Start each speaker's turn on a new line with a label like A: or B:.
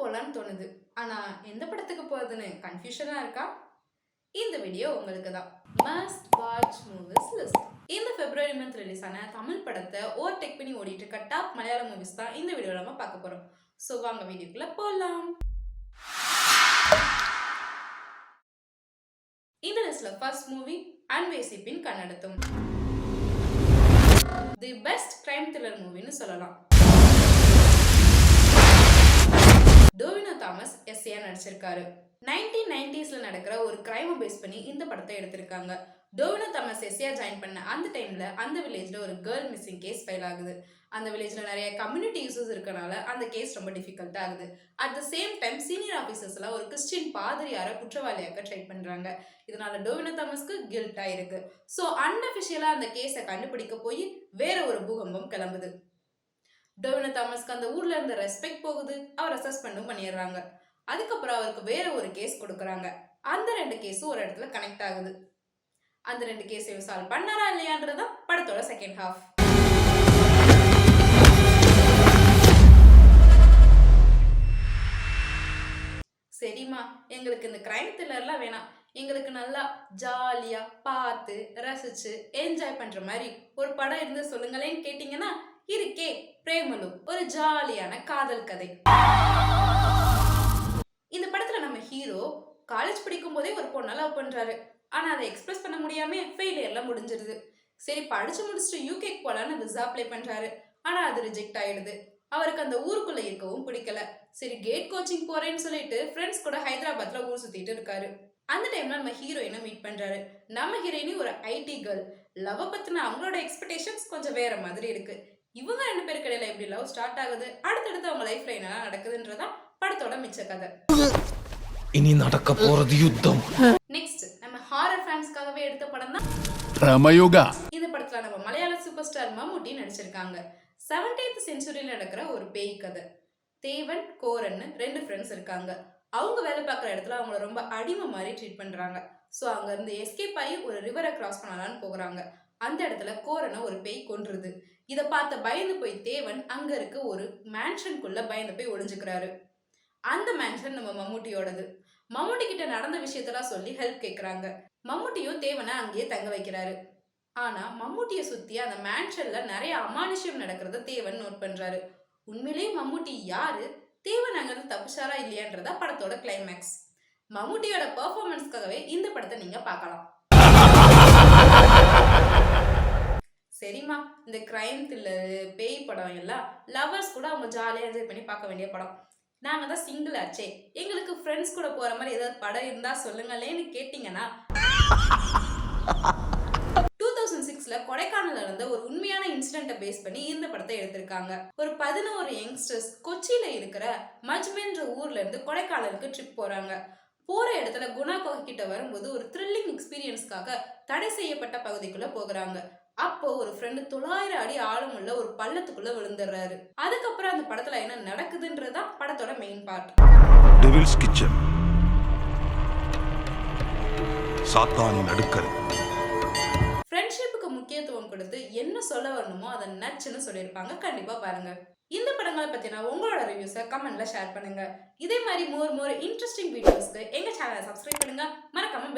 A: போகலான்னு தோணுது. ஆனால் எந்த படத்துக்கு போகிறதுன்னு கன்ஃபியூஷனாக இருக்கா? இந்த வீடியோ உங்களுக்கு தான். மஸ்ட் வாட்ச் மூவிஸ் லிஸ்ட் இந்த பிப்ரவரி மந்த் ரிலீஸ் ஆன தமிழ் படத்தை ஓவர்டேக் பண்ணி ஓடிட்டு இருக்க டாப் மலையாள மூவிஸ் தான் இந்த வீடியோ நம்ம பார்க்க போகிறோம் ஸோ வாங்க வீடியோக்குள்ளே போகலாம் இந்த லிஸ்ட்ல first movie Anweshippin Kandethum. The best crime thriller மூவின்னு சொல்லலாம் டோவினோ தாமஸ் எஸ்ஏ நடிச்சிருக்காரு. நைன்டீன் நைன்டிஸ்ல நடக்கிற ஒரு கிரைமை பேஸ் பண்ணி இந்த படத்தை எடுத்திருக்காங்க. டோவினோ தாமஸ் எஸ்ஏ ஜாயின் பண்ண அந்த டைம்ல அந்த வில்லேஜ்ல ஒரு கேர்ள் மிஸ்ஸிங் கேஸ் ஃபைல் ஆகுது. அந்த வில்லேஜ்ல நிறைய கம்யூனிட்டி இஷ்யூஸ் இருக்கனால அந்த கேஸ் ரொம்ப டிஃபிகல்ட் ஆகுது. At the same time senior ஆஃபீஸர்ஸ்ல ஒரு கிறிஸ்டின் பாதிரியார குற்றவாளியாக்க ட்ரை பண்றாங்க. இதனால டோவினோ தாமஸ்க்கு கில்ட் ஆயிருக்கு. ஸோ அன்அஃபிஷியலா அந்த கேஸை கண்டுபிடிக்க போய் வேற ஒரு பூகம்பம் கிளம்புது. டோவினோ தாமஸ்க்கு அந்த ஊர்ல இருந்த ரெஸ்பெக்ட் போகுது. அவரை சஸ்பெண்டும் பண்ணிடுறாங்க. அதுக்கப்புறம் அவருக்கு வேற ஒரு கேஸ் கொடுக்குறாங்க. அந்த ரெண்டு கேஸும் ஒரு இடத்துல கனெக்ட் ஆகுது. அந்த ரெண்டு கேஸையும் சால்வ் பண்ணாரா இல்லையான்றதுதான் படத்தோட செகண்ட் ஹாஃப் சரிம்மா எங்களுக்கு இந்த கிரைம் த்ரில்லர்லாம் வேணாம். எங்களுக்கு நல்லா ஜாலியாக பார்த்து ரசித்து என்ஜாய் பண்ணுற மாதிரி ஒரு படம் இருந்து சொல்லுங்களேன்னு கேட்டிங்கன்னா இருக்கே பிரேமலு ஒரு ஜாலியான காதல் கதை. நம்ம ஹீரோ காலேஜ் படிக்கும் போதே ஒரு பொண்ணை லவ் பண்றாரு. ஆனா அதை எக்ஸ்பிரஸ் பண்ண முடியாம ஃபெயிலியர்லாம் முடிஞ்சிருது. சரி படிச்சு முடிச்சுட்டு யூகேக்கு போலான்னு விசா அப்ளை பண்றாரு. ஆனா அது ரிஜெக்ட் ஆயிடுது. அவருக்கு அந்த ஊருக்குள்ள இருக்கவும் பிடிக்கல. சரி கேட் கோச்சிங் போறேன்னு சொல்லிட்டு ஃப்ரெண்ட்ஸ் கூட ஹைதராபாத்ல ஊர் சுத்திட்டு இருக்காரு. அந்த டைம்ல நம்ம ஹீரோயினை மீட் பண்றாரு. நம்ம ஹீரோயினி ஒரு ஐடி கேர்ள் லவ் பத்தின அவங்களோட எக்ஸ்பெக்டேஷன்ஸ் கொஞ்சம் வேற மாதிரி இருக்கு. இவங்க ரெண்டு பேருக்கு இடையில எப்படி லவ் ஸ்டார்ட் ஆகுது? அடுத்தடுத்து அவங்க லைஃப்ல என்னெல்லாம் நடக்குதுன்றதான் படத்தோட மிச்ச கதை
B: இனி நடக்க போறது யுத்தம்.
A: நெக்ஸ்ட் நம்ம ஹாரர் ஃபேன்ஸ்க்காகவே எடுத்த படம் தான்
C: பிரமயுகா
A: இந்த படத்துல நம்ம மலையாள சூப்பர் ஸ்டார் மம்முட்டி நடிச்சிருக்காங்க. செவன்டீன்த் செஞ்சுரியில் நடக்கிற ஒரு பேய் கதை. தேவன் கோரன்னு ரெண்டு ஃப்ரெண்ட்ஸ் இருக்காங்க. அவங்க வேலை பார்க்குற இடத்துல அவங்கள ரொம்ப அடிமை மாதிரி ட்ரீட் பண்றாங்க. ஸோ அங்க இருந்து எஸ்கேப் ஆகி ஒரு ரிவரை கிராஸ் பண்ணலான்னு போகிறாங்க. அந்த இடத்துல கோரனை ஒரு பேய் கொன்றுது. இதை பார்த்த பயந்து போய் தேவன் அங்க இருக்க ஒரு மேன்ஷனுக்குள்ள பயந்து போய் ஒளிஞ்சுக்கிறாரு. அந்த மேன்ஷன் நம்ம மம்முட்டியோடது. மம்முட்டி கிட்ட நடந்த விஷயத்தெல்லாம் சொல்லி ஹெல்ப் கேட்குறாங்க மம்முட்டியும் தேவனை அங்கேயே தங்க வைக்கிறாரு. ஆனா மம்முட்டியை சுத்தி அந்த மேன்ஷன்ல நிறைய அமானுஷ்யம் நடக்கிறத தேவன் நோட் பண்றாரு. உண்மையிலேயே மம்முட்டி யாரு? தேவன் அங்கிருந்து தப்பிச்சாரா இல்லையான்றதா படத்தோட கிளைமேக்ஸ் மம்முட்டியோட பெர்ஃபார்மன்ஸ்க்காகவே இந்த படத்தை நீங்க பார்க்கலாம். சரிம்மா இந்த கிரைம் த்ரில்லரு பேய் படம் எல்லாம் லவர்ஸ் கூட அவங்க ஜாலியாக என்ஜாய் பண்ணி பார்க்க வேண்டிய படம். நாங்கள் தான் சிங்கிள் ஆச்சே. எங்களுக்கு ஃப்ரெண்ட்ஸ் கூட போகிற மாதிரி ஏதாவது படம் இருந்தால் சொல்லுங்களேன்னு கேட்டிங்கன்னா டூ தௌசண்ட் சிக்ஸில் கொடைக்கானல்ல இருந்த ஒரு உண்மையான இன்சிடென்ட்டை பேஸ் பண்ணி இந்த படத்தை எடுத்திருக்காங்க. ஒரு பதினோரு யங்ஸ்டர்ஸ் கொச்சியில் இருக்கிற மஜ்மென்ற ஊர்லேருந்து கொடைக்கானலுக்கு ட்ரிப் போகிறாங்க போற இடத்துல குணா குகை கிட்ட வரும்போது ஒரு த்ரில்லிங் எக்ஸ்பீரியன்ஸ்க்காக தடை செய்யப்பட்ட பகுதிக்குள்ள போகிறாங்க. அப்போ ஒரு ஃப்ரெண்டு தொள்ளாயிரம் அடி ஆழமுள்ள ஒரு பள்ளத்துக்குள்ள விழுந்துடுறாரு. அதுக்கப்புறம் அந்த படத்துல என்ன நடக்குதுன்றதுதான் படத்தோட மெயின் பார்ட்
D: டெவில்ஸ் கிச்சன் சாத்தானின் அடுக்கரை
A: ஃப்ரெண்ட்ஷிப்புக்கு முக்கியத்துவம் கொடுத்து என்ன சொல்ல வரணுமோ அதை நச்சுன்னு சொல்லியிருப்பாங்க. கண்டிப்பா பாருங்க. இந்த படங்களை பத்தின உங்களோட ரிவ்யூஸை கமெண்ட்ல ஷேர் பண்ணுங்க. இதே மாதிரி மோர் மோர் இன்ட்ரெஸ்டிங் வீடியோஸ்க்கு எங்க சேனலை சப்ஸ்கிரைப் பண்ணுங்க. மறக்காம